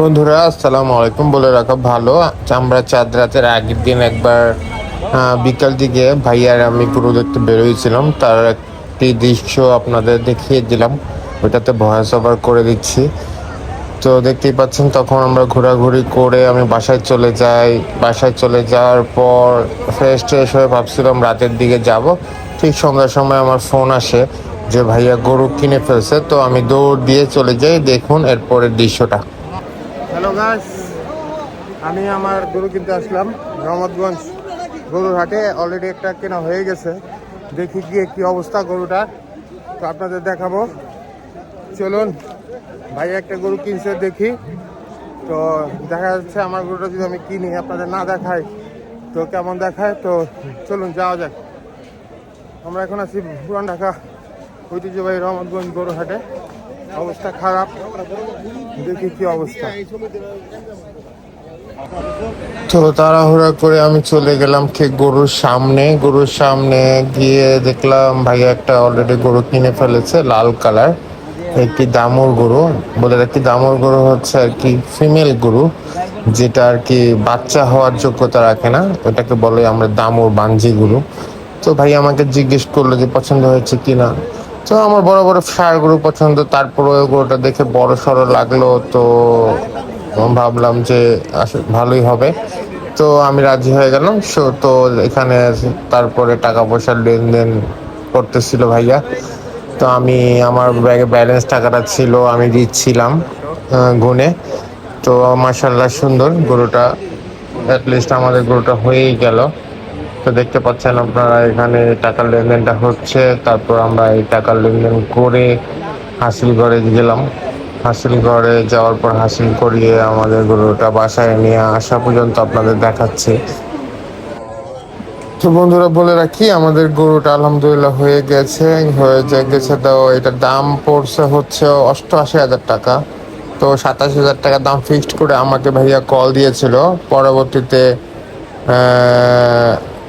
বন্ধুরা, আসসালামু আলাইকুম। বলে রাখা ভালো। আমরা চাঁদ রাতের আগের দিন একবার বিকাল দিকে ভাইয়ার আমি পুরো দেখতে বেরোয়েছিলাম তার একটি দৃশ্য আপনাদের দেখিয়ে দিলাম। ওইটাতে ভয়েস ওভার করে দিচ্ছি। তো দেখতেই পাচ্ছেন, তখন আমরা ঘোরাঘুরি করে আমি বাসায় চলে যাই। বাসায় চলে যাওয়ার পর ফ্রেশ ট্রেশ হয়ে ভাবছিলাম রাতের দিকে যাব। ঠিক সন্ধ্যার সময় আমার ফোন আসে যে ভাইয়া গরু কিনে ফেলছে। তো আমি দৌড় দিয়ে চলে যাই। দেখুন এরপরের দৃশ্যটা। হ্যালো গাইস, আমি আমার গরু কিনতে আসলাম রহমতগঞ্জ গরুর হাটে অলরেডি একটা কেনা হয়ে গেছে। দেখি গিয়ে কি অবস্থা গরুটা। তো আপনাদের দেখাবো। চলুন, ভাই একটা গরু কিনছে, দেখি। তো দেখা যাচ্ছে আমার গরুটা যদি আমি কিনি, আপনাদের না দেখাই, তো কেমন দেখায়? তো চলুন, যাওয়া যাক। আমরা এখন আছি পুরান ঢাকা ঐতিহ্যবাহী রহমতগঞ্জ গরু হাটে অবস্থা খারাপ। দেখি কি অবস্থা? তো তাড়াহুড়া করে আমি চলে গেলাম ঠিক গরুর সামনে। গরুর সামনে গিয়ে দেখলাম ভাইয়া একটা অলরেডি গরু কিনে ফেলেছে, লাল কালার। একটি দামুর গরু। বলে একটি দামুর গরু হচ্ছে আর কি ফিমেল গরু, যেটা আর কি বাচ্চা হওয়ার যোগ্যতা রাখে না। ওটাকে বলে আমরা দামুর বাঞ্জি গরু। তো ভাই আমাকে জিজ্ঞেস করল যে পছন্দ হয়েছে কিনা। তো আমার বড় বড় সার গরু পছন্দ, তারপরে ওই গরুটা দেখে বড় সড়ো লাগল, তো ভাবলাম যে ভালোই হবে। তো আমি রাজি হয়ে গেলাম, সো তো এখানে তারপরে টাকা পয়সার লেনদেন করতেছিল ভাইয়া। তো আমি, আমার ব্যাগে ব্যালেন্স টাকাটা ছিল, আমি দিচ্ছিলাম গুনে। তো মার্শাল্লাহ সুন্দর, গরুটা অ্যাটলিস্ট আমাদের গরুটা হয়েই গেল। তো দেখতে পাচ্ছেন আপনারা এখানে টাকার লেনদেনটা হচ্ছে। তারপর আমরা এই টাকার লেনদেন করে হাসিল ঘরে গেলাম। হাসিল ঘরে যাওয়ার পর হাসিল করিয়ে আমাদের গরুটা বাসায় নিয়ে আসা পর্যন্ত আপনাদের দেখাচ্ছি। তো বন্ধুরা, বলে রাখি, আমাদের গরুটা আলহামদুলিল্লাহ হয়ে গেছে হয়ে গেছে তো এটার দাম পড়ছে হচ্ছে অষ্টআশি হাজার টাকা। তো সাতাশি হাজার টাকা দাম ফিক্সড করে আমাকে ভাইয়া কল দিয়েছিল। পরবর্তীতে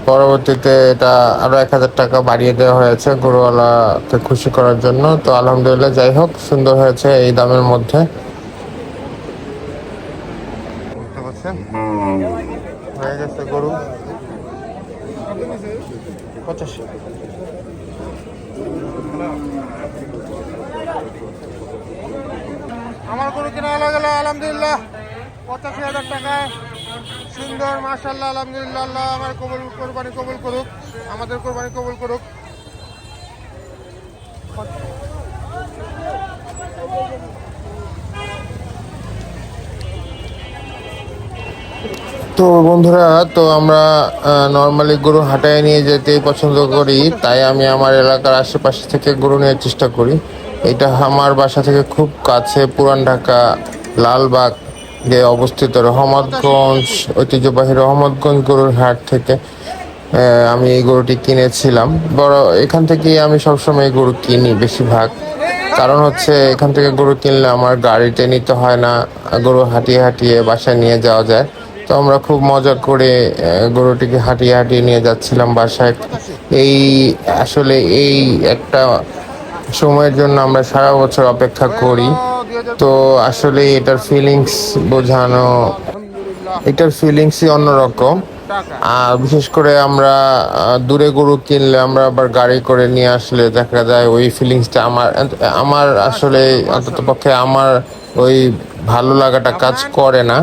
পরবর্তীতে এটা আরও এক হাজার টাকা বাড়িয়ে দেওয়া হয়েছে গরুওয়ালাকে খুশি করার জন্য। তো আলহামদুলিল্লাহ, যাই হোক, সুন্দর হয়েছে এই দামের মধ্যে। হয়ে গেছে গরু। আমার গরু কিনা গেল, আলহামদুলিল্লাহ। পঁচাশি হাজার টাকায়। সুন্দর মার্শাল্লাহ আলহামদুলিল্লাহ, আমার কবুল, কোরবানি কবুল করুক, আমাদের কোরবানি কবুল করুক। তো বন্ধুরা, তো আমরা নর্মালি গরু হাটায় নিয়ে যেতেই পছন্দ করি, তাই আমি আমার এলাকার আশেপাশে থেকে গরু নেওয়ার চেষ্টা করি। এটা আমার বাসা থেকে খুব কাছে, পুরান ঢাকা, লালবাগ। যে অবস্থিত রহমতগঞ্জ, ঐতিহ্যবাহী রহমতগঞ্জ গরুর হাট থেকে আমি এই গরুটি কিনেছিলাম। বড়, এখান থেকেই আমি সবসময় গরু কিনি বেশিরভাগ। কারণ হচ্ছে, এখান থেকে গরু কিনলে আমার গাড়িতে নিতে হয় না, গরু হাঁটিয়ে হাঁটিয়ে বাসায় নিয়ে যাওয়া যায়। তো আমরা খুব মজা করে গরুটিকে হাঁটিয়ে হাঁটিয়ে নিয়ে যাচ্ছিলাম বাসায়। এই, আসলে এই একটা সময়ের জন্য আমরা সারা বছর অপেক্ষা করি। তো আসলে এটার ফিলিংস বোঝানো, এটার ফিলিংসই অন্যরকম। আর বিশেষ করে আমরা দূরে গরু কিনলে আমরা আবার গাড়ি করে নিয়ে আসলে দেখা যায় ওই ফিলিংসটা আমার আমার আসলে অন্তত পক্ষে আমার ওই ভালো লাগাটা কাজ করে না।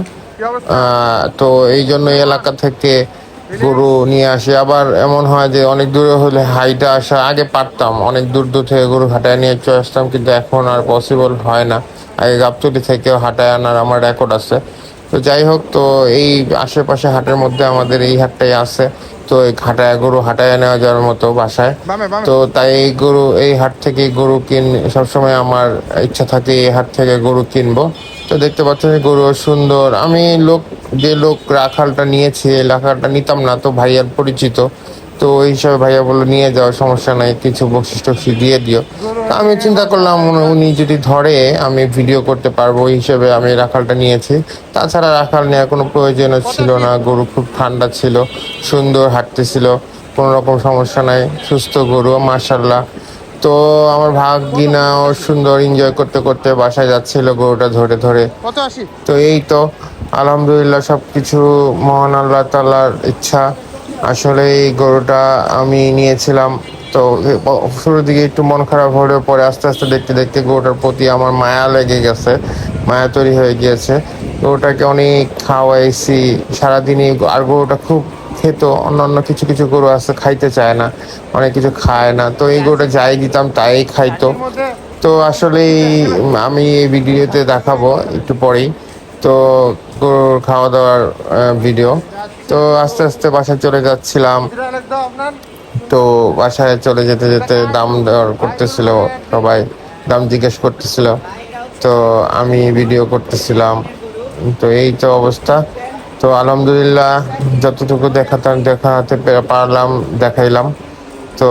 তো এই জন্য এলাকা থেকে গরু নিয়ে আসি। আবার এমন হয় যে অনেক দূরে হলে হাইটা আসা আগে পারতাম অনেক দূর দূর থেকে গরু হাঁটায় নিয়ে চলে আসতাম কিন্তু এখন আর পসিবল হয় না। আগে গাবতলি থেকেও হাঁটায় আনার আমার রেকর্ড আছে। তো যাই হোক তো এই আশেপাশে হাটের মধ্যে আমাদের এই হাটটাই আছে। তো এই হাটায় গরু হাটায় নেওয়া যাওয়ার মতো বাসায়। তো তাই এই গরু এই হাট থেকে গরু কিন সবসময় আমার ইচ্ছা থাকে এই হাট থেকে গরু কিনবো। তো দেখতে পাচ্ছেন গরু সুন্দর। আমি লোক, যে লোক রাখালটা নিয়েছি, রাখালটা নিতাম না, তো ভাইয়ার পরিচিত। তো ওই হিসাবে ভাইয়া বলল, নিয়ে যাও, সমস্যা নাই, কিছু বকশিস টকশিস দিয়ে দিও। তো আমি চিন্তা করলাম, উনি যদি ধরে, আমি ভিডিও করতে পারব, ওই হিসেবে আমি রাখালটা নিয়েছি। তাছাড়া রাখাল নেওয়ার কোনো প্রয়োজনও ছিল না, গরু খুব ঠান্ডা ছিল, সুন্দর হাঁটতেছিল, কোনো রকম সমস্যা নাই, সুস্থ গরু মার্শাল্লাহ তো আমার ভাগিনাও সুন্দর এনজয় করতে করতে বাসায় যাচ্ছিল গরুটা ধরে ধরে। কত তো এই তো আলহামদুলিল্লাহ সব কিছু মহান আল্লাহ তাল্লার ইচ্ছা। আসলে এই গরুটা আমি নিয়েছিলাম তো শুরুর দিকে একটু মন খারাপ হলেও পরে আস্তে আস্তে দেখতে দেখতে গরুটার প্রতি আমার মায়া লেগে গেছে মায়া তৈরি হয়ে গিয়েছে। গরুটাকে অনেক খাওয়াইছি সারাদিনই আর গরুটা খুব খেত, অন্যান্য কিছু কিছু গরু আছে, খাইতে চায় না, অনেক কিছু খায় না। তো এই গরুটা যাই দিতাম, তাই খাইতো। তো আসলে আমি এই ভিডিওতে দেখাবো একটু পরেই। তো গরুর খাওয়া দাওয়ার ভিডিও। তো আস্তে আস্তে বাসায় চলে যাচ্ছিলাম। তো বাসায় চলে যেতে যেতে দাম দর করতেছিল সবাই, দাম জিজ্ঞেস করতেছিল। তো আমি ভিডিও করতেছিলাম। তো এই তো অবস্থা। তো আলহামদুলিল্লাহ, যতটুকু দেখা দেখাতাম দেখাতে পারলাম, দেখাইলাম। তো,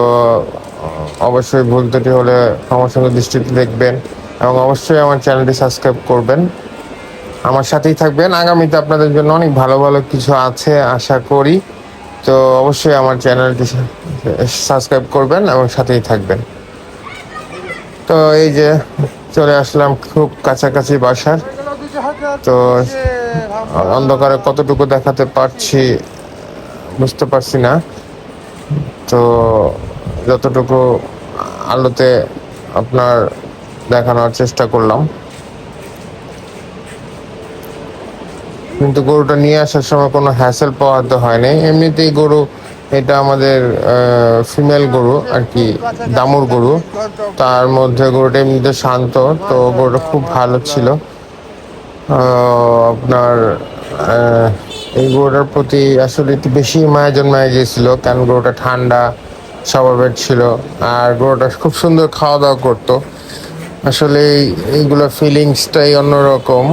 অবশ্যই ভুল ত্রুটি হলে আমার সঙ্গে দৃষ্টিতে দেখবেন এবং অবশ্যই আমার চ্যানেলটি সাবস্ক্রাইব করবেন। আমার সাথেই থাকবেন। আগামীতে আপনাদের জন্য অনেক ভালো ভালো কিছু আছে, আশা করি। তো, অবশ্যই আমার চ্যানেলটি সাবস্ক্রাইব করবেন এবং সাথেই থাকবেন। তো, এই যে চলে আসলাম খুব কাছাকাছি বাসার। তো অন্ধকারে কতটুকু দেখাতে পারছি বুঝতে পারছি না। তো যতটুকু আলোতে আপনার দেখানোর চেষ্টা করলাম। কিন্তু গরুটা নিয়ে আসার সময় কোনো হ্যাসেল পাওয়াতে হয়নি। এমনিতেই গরু এটা আমাদের ফিমেল গরু আর কি, দামুর গরু। তার মধ্যে গরুটা এমনিতে শান্ত, তো গরুটা খুব ভালো ছিল। আপনার এই গরুটার প্রতি আসলে একটু বেশি মায়া জন্মায় গিয়েছিল কারণ গরুটা ঠান্ডা স্বভাবের ছিল আর গরুটা খুব সুন্দর খাওয়া দাওয়া করতো। আসলে এইগুলো ফিলিংসটাই অন্যরকম।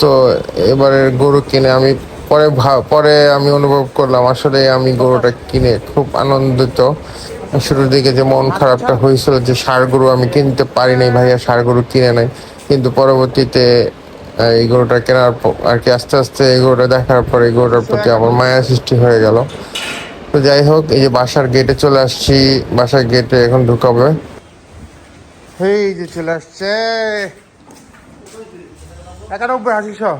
তো এবারে গরু কিনে আমি পরে পরে আমি অনুভব করলাম আসলে আমি গরুটা কিনে খুব আনন্দিত। শুরুর দিকে যে মন খারাপটা হয়েছিল যে সার গরু আমি কিনতে পারি নাই ভাইয়া সার গরু কিনে নাই। কিন্তু পরবর্তীতে এই গরুটা কেনার আর কি আস্তে আস্তে এই গরুটা দেখার পরে এই গরুটার প্রতি আমার মায়া সৃষ্টি হয়ে গেল। তো যাই হোক, এই যে বাসার গেটে চলে আসছি। বাসার গেটে এখন ঢুকাবে। এই যে চলে আসছে। একানব্বই আশিশো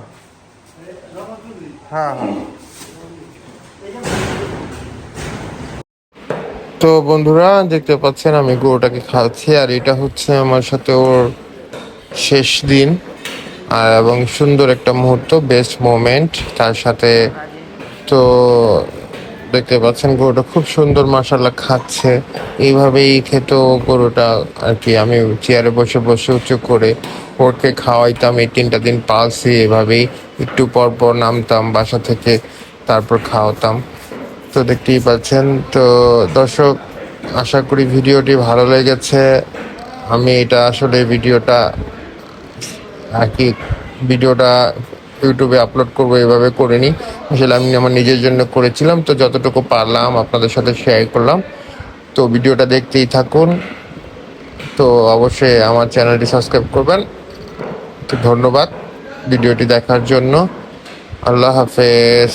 হ্যাঁ হ্যাঁ। তো বন্ধুরা, দেখতে পাচ্ছেন আমি গরুটাকে খাওয়াচ্ছি আর এটা হচ্ছে আমার সাথে ওর শেষ দিন। এবং সুন্দর একটা মুহূর্ত বেস্ট মোমেন্ট তার সাথে তো দেখতে পাচ্ছেন গরুটা খুব সুন্দর মাসাল্লাহ খাচ্ছে। এইভাবেই খেত গরুটা আর কি। আমি চেয়ারে বসে বসে উঁচু করে ওকে খাওয়াইতাম, এই তিনটা দিন পালছি, এভাবেই একটু পর পর নামতাম বাসা থেকে, তারপর খাওয়াতাম। তো দেখতেই পাচ্ছেন, তো দর্শক, আশা করি ভিডিওটি ভালো লেগেছে। আমি এটা আসলে ভিডিওটা কি ভিডিওটা ইউটিউবে আপলোড করব এভাবে করিনি। আসলে আমি আমার নিজের জন্য করেছিলাম, তো যতটুকু পারলাম আপনাদের সাথে শেয়ার করলাম। তো ভিডিওটা দেখতেই থাকুন। তো অবশ্যই আমার চ্যানেলটি সাবস্ক্রাইব করবেন। তো ধন্যবাদ ভিডিওটি দেখার জন্য। আল্লাহ হাফেজ।